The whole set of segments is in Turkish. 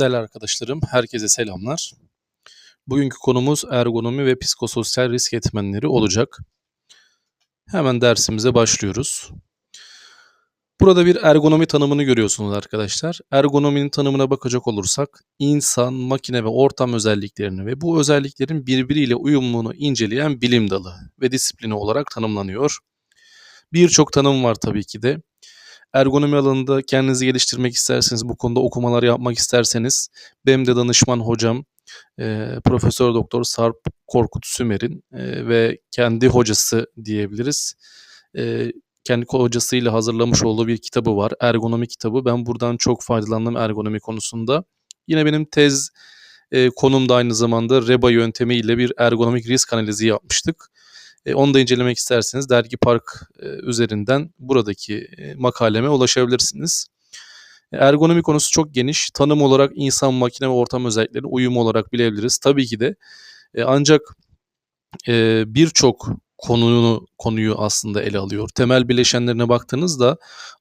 Değerli arkadaşlarım, herkese selamlar. Bugünkü konumuz ergonomi ve psikososyal risk etmenleri olacak. Hemen dersimize başlıyoruz. Burada bir ergonomi tanımını görüyorsunuz arkadaşlar. Ergonominin tanımına bakacak olursak, insan, makine ve ortam özelliklerini ve bu özelliklerin birbiriyle uyumluluğunu inceleyen bilim dalı ve disiplini olarak tanımlanıyor. Birçok tanım var tabii ki de ergonomi alanında kendinizi geliştirmek isterseniz, bu konuda okumalar yapmak isterseniz benim de danışman hocam e, Profesör Doktor Sarp Korkut Sümer'in e, ve kendi hocası diyebiliriz. E, kendi hocasıyla hazırlamış olduğu bir kitabı var. Ergonomi kitabı. Ben buradan çok faydalandım ergonomi konusunda. Yine benim tez e, konumda aynı zamanda REBA yöntemiyle bir ergonomik risk analizi yapmıştık. E, onu da incelemek isterseniz Dergi Park e, üzerinden buradaki e, makaleme ulaşabilirsiniz. Ergonomi konusu çok geniş. Tanım olarak insan, makine ve ortam özellikleri uyum olarak bilebiliriz. Tabii ki de ancak birçok konunu konuyu aslında ele alıyor. Temel bileşenlerine baktığınızda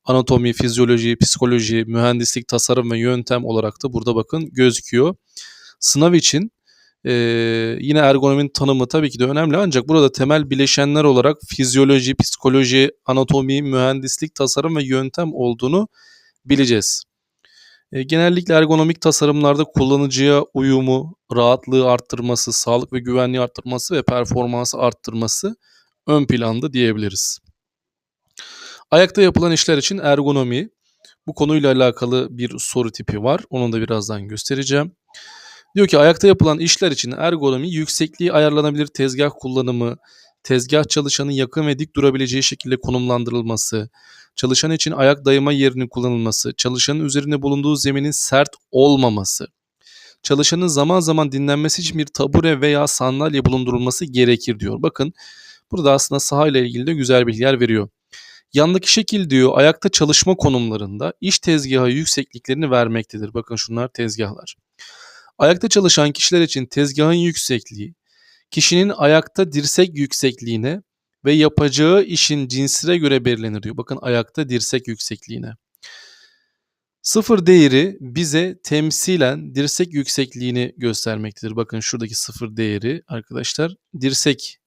anatomi, fizyoloji, psikoloji, mühendislik, tasarım ve yöntem olarak da burada bakın gözüküyor. Sınav için ee, yine ergonominin tanımı tabii ki de önemli ancak burada temel bileşenler olarak fizyoloji, psikoloji, anatomi, mühendislik, tasarım ve yöntem olduğunu bileceğiz. E, genellikle ergonomik tasarımlarda kullanıcıya uyumu, rahatlığı arttırması, sağlık ve güvenliği arttırması ve performansı arttırması ön planda diyebiliriz. Ayakta yapılan işler için ergonomi bu konuyla alakalı bir soru tipi var. Onu da birazdan göstereceğim. Diyor ki ayakta yapılan işler için ergonomi yüksekliği ayarlanabilir tezgah kullanımı, tezgah çalışanın yakın ve dik durabileceği şekilde konumlandırılması, çalışan için ayak dayama yerinin kullanılması, çalışanın üzerinde bulunduğu zeminin sert olmaması, çalışanın zaman zaman dinlenmesi için bir tabure veya sandalye bulundurulması gerekir diyor. Bakın burada aslında saha ile ilgili de güzel bilgiler veriyor. Yandaki şekil diyor ayakta çalışma konumlarında iş tezgahı yüksekliklerini vermektedir. Bakın şunlar tezgahlar. Ayakta çalışan kişiler için tezgahın yüksekliği, kişinin ayakta dirsek yüksekliğine ve yapacağı işin cinsine göre belirlenir diyor. Bakın ayakta dirsek yüksekliğine. Sıfır değeri bize temsilen dirsek yüksekliğini göstermektedir. Bakın şuradaki sıfır değeri arkadaşlar dirsek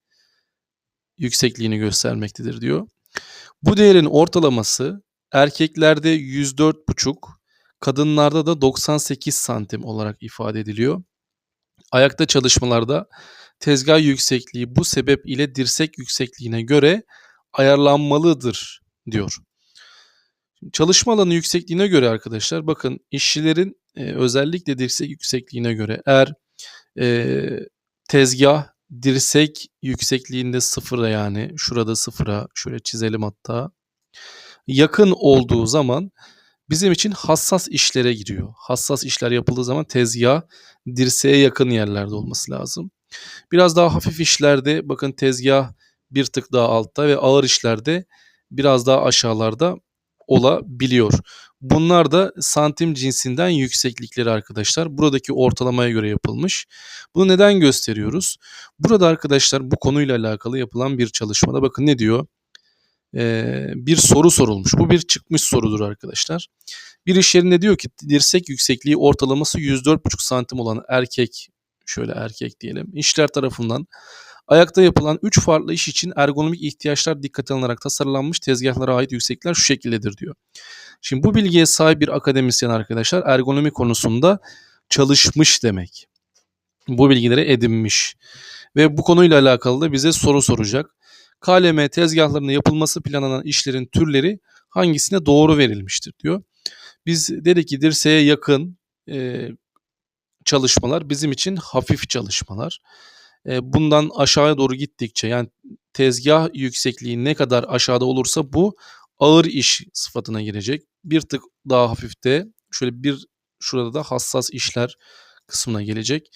yüksekliğini göstermektedir diyor. Bu değerin ortalaması erkeklerde 104,5, kadınlarda da 98 santim olarak ifade ediliyor. Ayakta çalışmalarda tezgah yüksekliği bu sebep ile dirsek yüksekliğine göre ayarlanmalıdır diyor. Çalışma alanı yüksekliğine göre arkadaşlar bakın işçilerin e, özellikle dirsek yüksekliğine göre eğer e, tezgah dirsek yüksekliğinde sıfıra yani şurada sıfıra şöyle çizelim hatta yakın olduğu zaman bizim için hassas işlere giriyor. Hassas işler yapıldığı zaman tezgah dirseğe yakın yerlerde olması lazım. Biraz daha hafif işlerde bakın tezgah bir tık daha altta ve ağır işlerde biraz daha aşağılarda olabiliyor. Bunlar da santim cinsinden yükseklikleri arkadaşlar. Buradaki ortalamaya göre yapılmış. Bunu neden gösteriyoruz? Burada arkadaşlar bu konuyla alakalı yapılan bir çalışmada bakın ne diyor? Ee, bir soru sorulmuş. Bu bir çıkmış sorudur arkadaşlar. Bir iş yerinde diyor ki dirsek yüksekliği ortalaması 104,5 santim olan erkek şöyle erkek diyelim işler tarafından ayakta yapılan 3 farklı iş için ergonomik ihtiyaçlar dikkate alınarak tasarlanmış tezgahlara ait yükseklikler şu şekildedir diyor. Şimdi bu bilgiye sahip bir akademisyen arkadaşlar ergonomi konusunda çalışmış demek. Bu bilgileri edinmiş ve bu konuyla alakalı da bize soru soracak. KLM tezgahlarında yapılması planlanan işlerin türleri hangisine doğru verilmiştir diyor. Biz dedik ki dirseğe yakın e, çalışmalar bizim için hafif çalışmalar. E, bundan aşağıya doğru gittikçe yani tezgah yüksekliği ne kadar aşağıda olursa bu ağır iş sıfatına girecek. Bir tık daha hafifte şöyle bir şurada da hassas işler kısmına gelecek.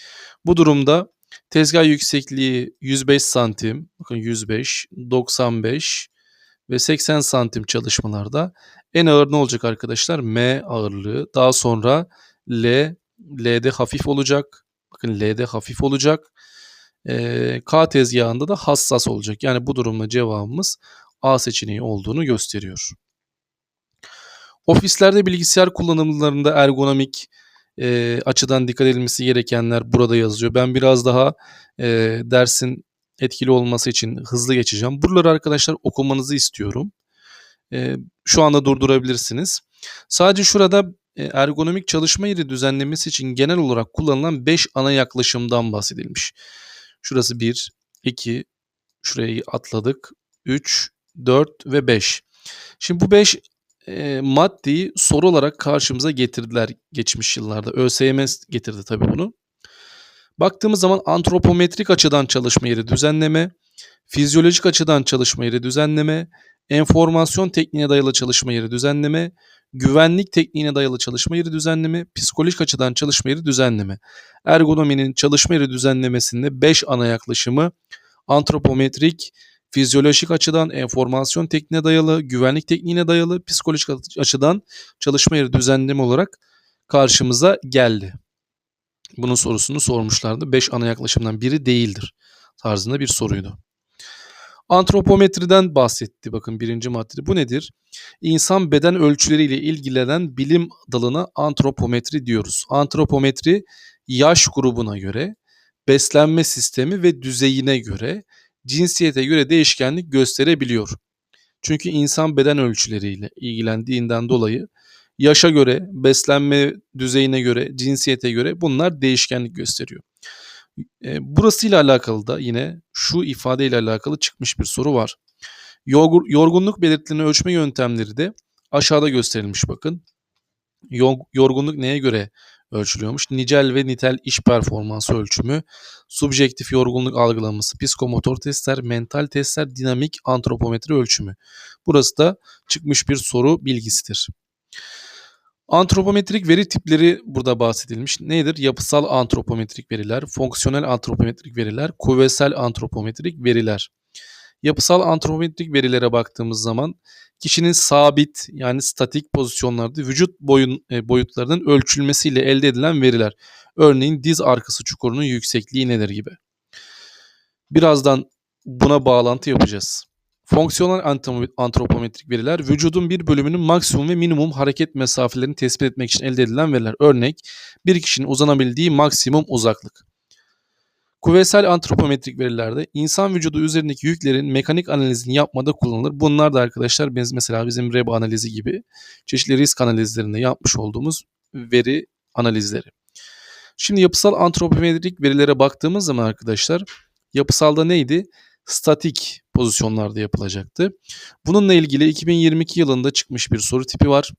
Bu durumda tezgah yüksekliği 105 santim, bakın 105, 95 ve 80 santim çalışmalarda en ağır ne olacak arkadaşlar? M ağırlığı. Daha sonra L, L'de hafif olacak. Bakın L'de hafif olacak. Ee, K tezgahında da hassas olacak. Yani bu durumda cevabımız A seçeneği olduğunu gösteriyor. Ofislerde bilgisayar kullanımlarında ergonomik e, açıdan dikkat edilmesi gerekenler burada yazıyor. Ben biraz daha e, dersin etkili olması için hızlı geçeceğim. Buraları arkadaşlar okumanızı istiyorum. E, şu anda durdurabilirsiniz. Sadece şurada ergonomik çalışma yeri düzenlemesi için genel olarak kullanılan 5 ana yaklaşımdan bahsedilmiş. Şurası 1, 2, şurayı atladık. 3, 4 ve 5. Şimdi bu 5 e, maddeyi soru olarak karşımıza getirdiler geçmiş yıllarda. ÖSYM getirdi tabii bunu. Baktığımız zaman antropometrik açıdan çalışma yeri düzenleme, fizyolojik açıdan çalışma yeri düzenleme, enformasyon tekniğine dayalı çalışma yeri düzenleme, güvenlik tekniğine dayalı çalışma yeri düzenleme, psikolojik açıdan çalışma yeri düzenleme. Ergonominin çalışma yeri düzenlemesinde 5 ana yaklaşımı antropometrik, fizyolojik açıdan enformasyon tekniğine dayalı, güvenlik tekniğine dayalı, psikolojik açıdan çalışma yeri düzenleme olarak karşımıza geldi. Bunun sorusunu sormuşlardı. 5 ana yaklaşımdan biri değildir tarzında bir soruydu. Antropometriden bahsetti bakın birinci maddede. Bu nedir? İnsan beden ölçüleriyle ilgilenen bilim dalına antropometri diyoruz. Antropometri yaş grubuna göre, beslenme sistemi ve düzeyine göre, cinsiyete göre değişkenlik gösterebiliyor. Çünkü insan beden ölçüleriyle ilgilendiğinden dolayı yaşa göre, beslenme düzeyine göre, cinsiyete göre bunlar değişkenlik gösteriyor. E, burasıyla alakalı da yine şu ifadeyle alakalı çıkmış bir soru var. Yorgunluk belirtilerini ölçme yöntemleri de aşağıda gösterilmiş bakın. Yorgunluk neye göre ölçülüyormuş? Nicel ve nitel iş performansı ölçümü, subjektif yorgunluk algılaması, psikomotor testler, mental testler, dinamik antropometri ölçümü. Burası da çıkmış bir soru bilgisidir. Antropometrik veri tipleri burada bahsedilmiş. Nedir? Yapısal antropometrik veriler, fonksiyonel antropometrik veriler, kuvvetsel antropometrik veriler. Yapısal antropometrik verilere baktığımız zaman kişinin sabit yani statik pozisyonlarda vücut boyun e, boyutlarının ölçülmesiyle elde edilen veriler. Örneğin diz arkası çukurunun yüksekliği nedir gibi. Birazdan buna bağlantı yapacağız. Fonksiyonel antropometrik veriler vücudun bir bölümünün maksimum ve minimum hareket mesafelerini tespit etmek için elde edilen veriler. Örnek bir kişinin uzanabildiği maksimum uzaklık. Kuvvetsel antropometrik verilerde insan vücudu üzerindeki yüklerin mekanik analizini yapmada kullanılır. Bunlar da arkadaşlar mesela bizim REB analizi gibi çeşitli risk analizlerinde yapmış olduğumuz veri analizleri. Şimdi yapısal antropometrik verilere baktığımız zaman arkadaşlar yapısalda neydi? Statik pozisyonlarda yapılacaktı. Bununla ilgili 2022 yılında çıkmış bir soru tipi var.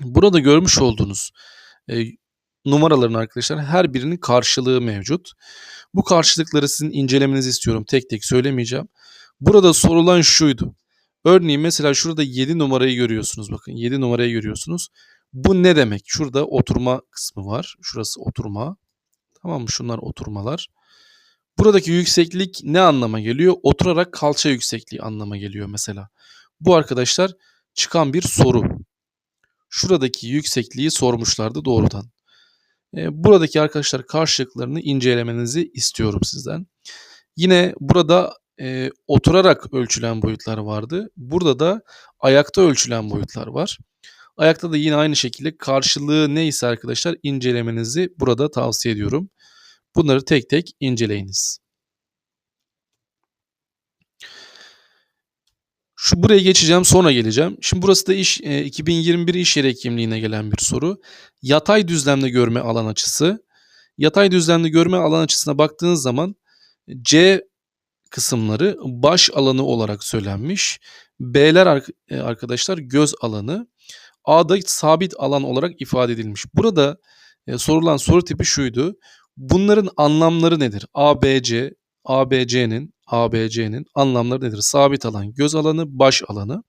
Burada görmüş olduğunuz e, numaraların arkadaşlar her birinin karşılığı mevcut. Bu karşılıkları sizin incelemenizi istiyorum. Tek tek söylemeyeceğim. Burada sorulan şuydu. Örneğin mesela şurada 7 numarayı görüyorsunuz. Bakın 7 numarayı görüyorsunuz. Bu ne demek? Şurada oturma kısmı var. Şurası oturma. Tamam mı? Şunlar oturmalar. Buradaki yükseklik ne anlama geliyor? Oturarak kalça yüksekliği anlama geliyor mesela. Bu arkadaşlar çıkan bir soru. Şuradaki yüksekliği sormuşlardı doğrudan. E, buradaki arkadaşlar karşılıklarını incelemenizi istiyorum sizden. Yine burada e, oturarak ölçülen boyutlar vardı. Burada da ayakta ölçülen boyutlar var. Ayakta da yine aynı şekilde karşılığı neyse arkadaşlar incelemenizi burada tavsiye ediyorum. Bunları tek tek inceleyiniz. Şu buraya geçeceğim sonra geleceğim. Şimdi burası da iş e, 2021 iş yeri hekimliğine gelen bir soru. Yatay düzlemde görme alan açısı. Yatay düzlemde görme alan açısına baktığınız zaman C kısımları baş alanı olarak söylenmiş. B'ler e, arkadaşlar göz alanı. A'da sabit alan olarak ifade edilmiş. Burada e, sorulan soru tipi şuydu. Bunların anlamları nedir? ABC, ABC'nin ABC'nin anlamları nedir? Sabit alan, göz alanı, baş alanı.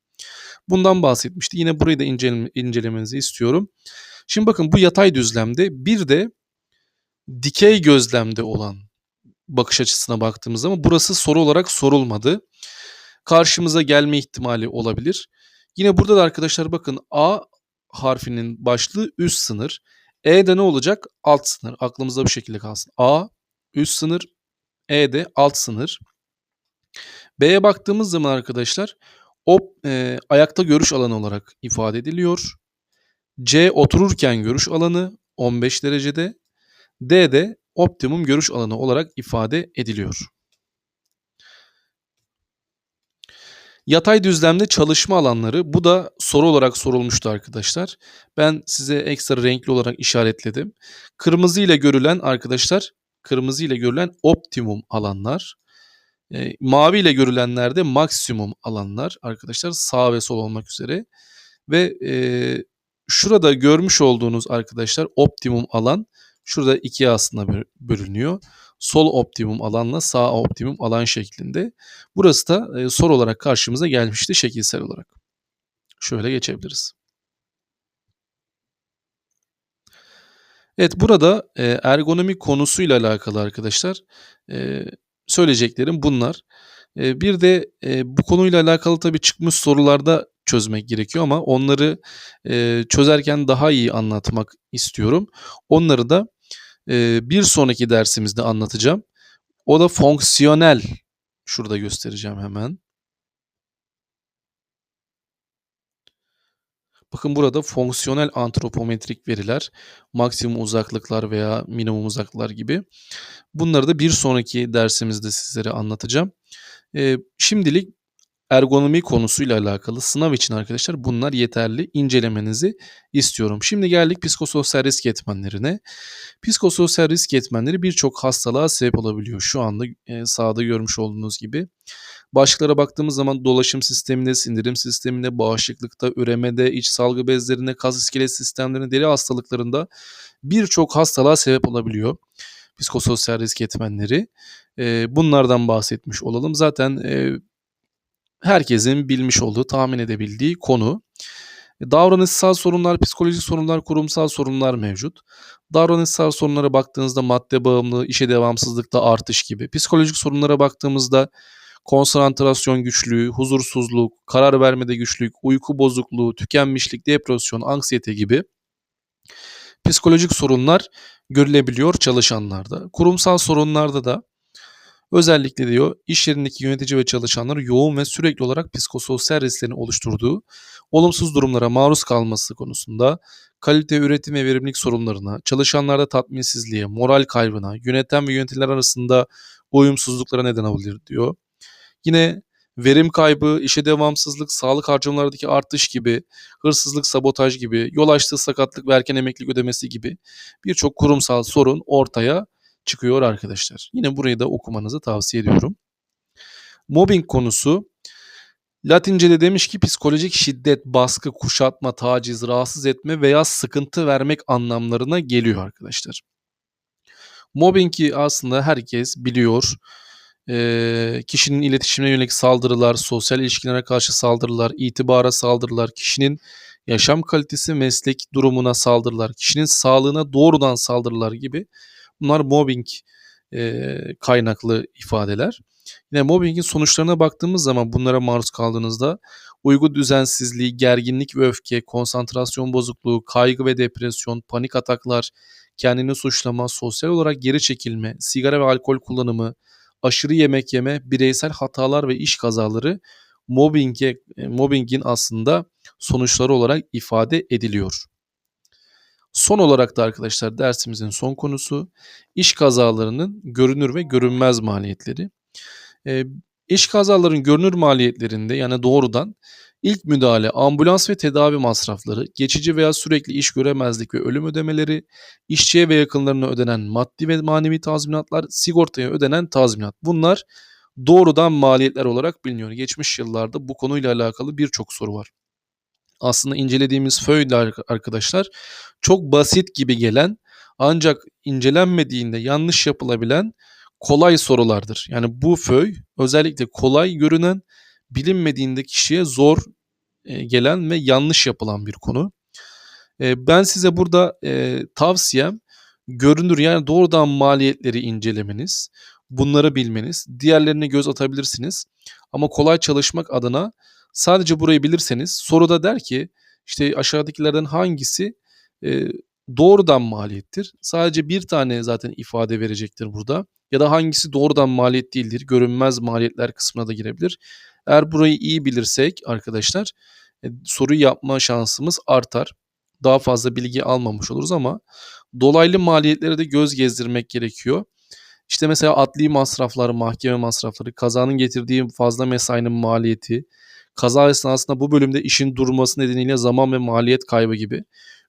Bundan bahsetmişti. Yine burayı da inceleme, incelemenizi istiyorum. Şimdi bakın bu yatay düzlemde bir de dikey gözlemde olan bakış açısına baktığımız zaman burası soru olarak sorulmadı. Karşımıza gelme ihtimali olabilir. Yine burada da arkadaşlar bakın A harfinin başlığı üst sınır. E'de ne olacak? Alt sınır. Aklımızda bu şekilde kalsın. A üst sınır, E de alt sınır. B'ye baktığımız zaman arkadaşlar o e, ayakta görüş alanı olarak ifade ediliyor. C otururken görüş alanı, 15 derecede. D de optimum görüş alanı olarak ifade ediliyor. Yatay düzlemde çalışma alanları bu da soru olarak sorulmuştu arkadaşlar. Ben size ekstra renkli olarak işaretledim. Kırmızı ile görülen arkadaşlar kırmızı ile görülen optimum alanlar. E, mavi ile görülenler de maksimum alanlar arkadaşlar sağ ve sol olmak üzere. Ve e, şurada görmüş olduğunuz arkadaşlar optimum alan şurada ikiye aslında bölünüyor. Sol optimum alanla sağ optimum alan şeklinde. Burası da e, soru olarak karşımıza gelmişti şekilsel olarak. Şöyle geçebiliriz. Evet burada e, ergonomi konusuyla alakalı arkadaşlar e, söyleyeceklerim bunlar. E, bir de e, bu konuyla alakalı tabii çıkmış sorularda çözmek gerekiyor ama onları e, çözerken daha iyi anlatmak istiyorum. Onları da bir sonraki dersimizde anlatacağım. O da fonksiyonel. Şurada göstereceğim hemen. Bakın burada fonksiyonel antropometrik veriler, maksimum uzaklıklar veya minimum uzaklıklar gibi. Bunları da bir sonraki dersimizde sizlere anlatacağım. Ee, şimdilik ergonomi konusuyla alakalı sınav için arkadaşlar bunlar yeterli incelemenizi istiyorum. Şimdi geldik psikososyal risk etmenlerine. Psikososyal risk etmenleri birçok hastalığa sebep olabiliyor. Şu anda e, sağda görmüş olduğunuz gibi. Başlıklara baktığımız zaman dolaşım sisteminde, sindirim sisteminde, bağışıklıkta, üremede, iç salgı bezlerinde, kas iskelet sistemlerinde, deri hastalıklarında birçok hastalığa sebep olabiliyor. Psikososyal risk etmenleri. Bunlardan bahsetmiş olalım. Zaten herkesin bilmiş olduğu, tahmin edebildiği konu. Davranışsal sorunlar, psikolojik sorunlar, kurumsal sorunlar mevcut. Davranışsal sorunlara baktığınızda madde bağımlılığı, işe devamsızlıkta artış gibi. Psikolojik sorunlara baktığımızda konsantrasyon güçlüğü, huzursuzluk, karar vermede güçlük, uyku bozukluğu, tükenmişlik, depresyon, anksiyete gibi psikolojik sorunlar görülebiliyor çalışanlarda. Kurumsal sorunlarda da Özellikle diyor iş yerindeki yönetici ve çalışanlar yoğun ve sürekli olarak psikososyal risklerin oluşturduğu olumsuz durumlara maruz kalması konusunda kalite, üretim ve verimlilik sorunlarına, çalışanlarda tatminsizliğe, moral kaybına, yöneten ve yöneticiler arasında uyumsuzluklara neden olabilir diyor. Yine verim kaybı, işe devamsızlık, sağlık harcamalarındaki artış gibi, hırsızlık, sabotaj gibi, yol açtığı sakatlık ve erken emeklilik ödemesi gibi birçok kurumsal sorun ortaya çıkıyor arkadaşlar. Yine burayı da okumanızı tavsiye ediyorum. Mobbing konusu Latince'de demiş ki psikolojik şiddet, baskı, kuşatma, taciz, rahatsız etme veya sıkıntı vermek anlamlarına geliyor arkadaşlar. Mobbing'i aslında herkes biliyor. E, kişinin iletişimine yönelik saldırılar, sosyal ilişkilere karşı saldırılar, itibara saldırılar, kişinin yaşam kalitesi, meslek durumuna saldırılar, kişinin sağlığına doğrudan saldırılar gibi Bunlar mobbing e, kaynaklı ifadeler. Yine mobbingin sonuçlarına baktığımız zaman bunlara maruz kaldığınızda uygu düzensizliği, gerginlik ve öfke, konsantrasyon bozukluğu, kaygı ve depresyon, panik ataklar, kendini suçlama, sosyal olarak geri çekilme, sigara ve alkol kullanımı, aşırı yemek yeme, bireysel hatalar ve iş kazaları mobbinge, mobbingin aslında sonuçları olarak ifade ediliyor. Son olarak da arkadaşlar dersimizin son konusu iş kazalarının görünür ve görünmez maliyetleri. E, iş kazaların görünür maliyetlerinde yani doğrudan ilk müdahale, ambulans ve tedavi masrafları, geçici veya sürekli iş göremezlik ve ölüm ödemeleri, işçiye ve yakınlarına ödenen maddi ve manevi tazminatlar, sigortaya ödenen tazminat. Bunlar doğrudan maliyetler olarak biliniyor. Geçmiş yıllarda bu konuyla alakalı birçok soru var aslında incelediğimiz föyler arkadaşlar çok basit gibi gelen ancak incelenmediğinde yanlış yapılabilen kolay sorulardır. Yani bu föy özellikle kolay görünen bilinmediğinde kişiye zor e, gelen ve yanlış yapılan bir konu. E, ben size burada e, tavsiyem görünür yani doğrudan maliyetleri incelemeniz, bunları bilmeniz, diğerlerine göz atabilirsiniz. Ama kolay çalışmak adına Sadece burayı bilirseniz soruda der ki işte aşağıdakilerden hangisi doğrudan maliyettir? Sadece bir tane zaten ifade verecektir burada. Ya da hangisi doğrudan maliyet değildir? Görünmez maliyetler kısmına da girebilir. Eğer burayı iyi bilirsek arkadaşlar e, soruyu yapma şansımız artar. daha fazla bilgi almamış oluruz ama dolaylı maliyetlere de göz gezdirmek gerekiyor. İşte mesela adli masraflar, mahkeme masrafları, kazanın getirdiği fazla mesainin maliyeti, kaza esnasında bu bölümde işin durması nedeniyle zaman ve maliyet kaybı gibi,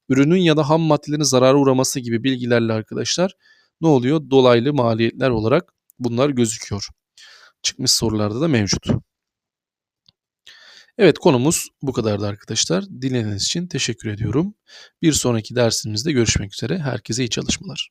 ürünün ya da ham maddelerin zarara uğraması gibi bilgilerle arkadaşlar ne oluyor? Dolaylı maliyetler olarak bunlar gözüküyor. Çıkmış sorularda da mevcut. Evet konumuz bu kadardı arkadaşlar. Dinlediğiniz için teşekkür ediyorum. Bir sonraki dersimizde görüşmek üzere. Herkese iyi çalışmalar.